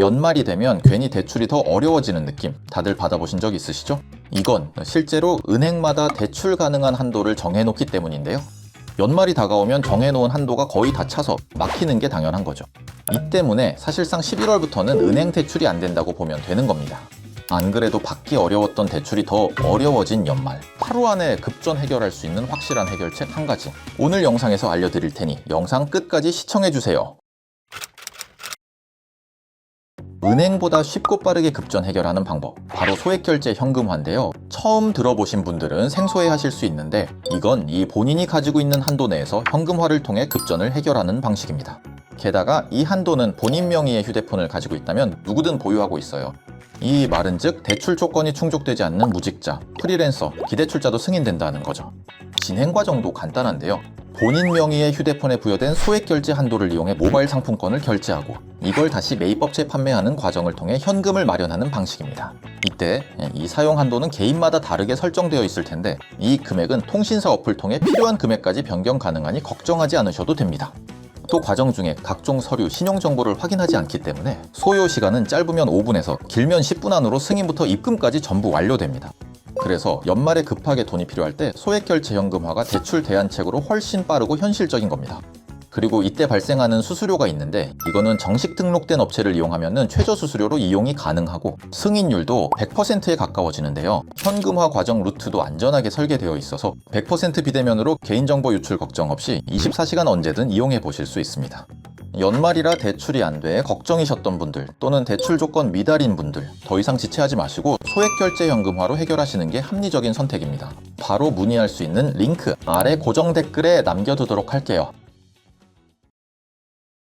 연말이 되면 괜히 대출이 더 어려워지는 느낌 다들 받아보신 적 있으시죠? 이건 실제로 은행마다 대출 가능한 한도를 정해놓기 때문인데요. 연말이 다가오면 정해놓은 한도가 거의 다 차서 막히는 게 당연한 거죠. 이 때문에 사실상 11월부터는 은행 대출이 안 된다고 보면 되는 겁니다. 안 그래도 받기 어려웠던 대출이 더 어려워진 연말. 하루 안에 급전 해결할 수 있는 확실한 해결책 한 가지. 오늘 영상에서 알려드릴 테니 영상 끝까지 시청해주세요. 은행보다 쉽고 빠르게 급전 해결하는 방법. 바로 소액결제 현금화인데요. 처음 들어보신 분들은 생소해 하실 수 있는데 이건 이 본인이 가지고 있는 한도 내에서 현금화를 통해 급전을 해결하는 방식입니다. 게다가 이 한도는 본인 명의의 휴대폰을 가지고 있다면 누구든 보유하고 있어요. 이 말은 즉 대출 조건이 충족되지 않는 무직자, 프리랜서, 기대출자도 승인된다는 거죠. 진행 과정도 간단한데요. 본인 명의의 휴대폰에 부여된 소액 결제 한도를 이용해 모바일 상품권을 결제하고 이걸 다시 매입업체에 판매하는 과정을 통해 현금을 마련하는 방식입니다. 이때 이 사용 한도는 개인마다 다르게 설정되어 있을 텐데 이 금액은 통신사 어플 통해 필요한 금액까지 변경 가능하니 걱정하지 않으셔도 됩니다. 또 과정 중에 각종 서류, 신용 정보를 확인하지 않기 때문에 소요 시간은 짧으면 5분에서 길면 10분 안으로 승인부터 입금까지 전부 완료됩니다. 그래서 연말에 급하게 돈이 필요할 때 소액 결제 현금화가 대출 대안책으로 훨씬 빠르고 현실적인 겁니다. 그리고 이때 발생하는 수수료가 있는데 이거는 정식 등록된 업체를 이용하면 최저 수수료로 이용이 가능하고 승인율도 100%에 가까워지는데요. 현금화 과정 루트도 안전하게 설계되어 있어서 100% 비대면으로 개인정보 유출 걱정 없이 24시간 언제든 이용해 보실 수 있습니다. 연말이라 대출이 안 돼 걱정이셨던 분들 또는 대출 조건 미달인 분들 더 이상 지체하지 마시고 소액 결제 현금화로 해결하시는 게 합리적인 선택입니다. 바로 문의할 수 있는 링크 아래 고정 댓글에 남겨두도록 할게요.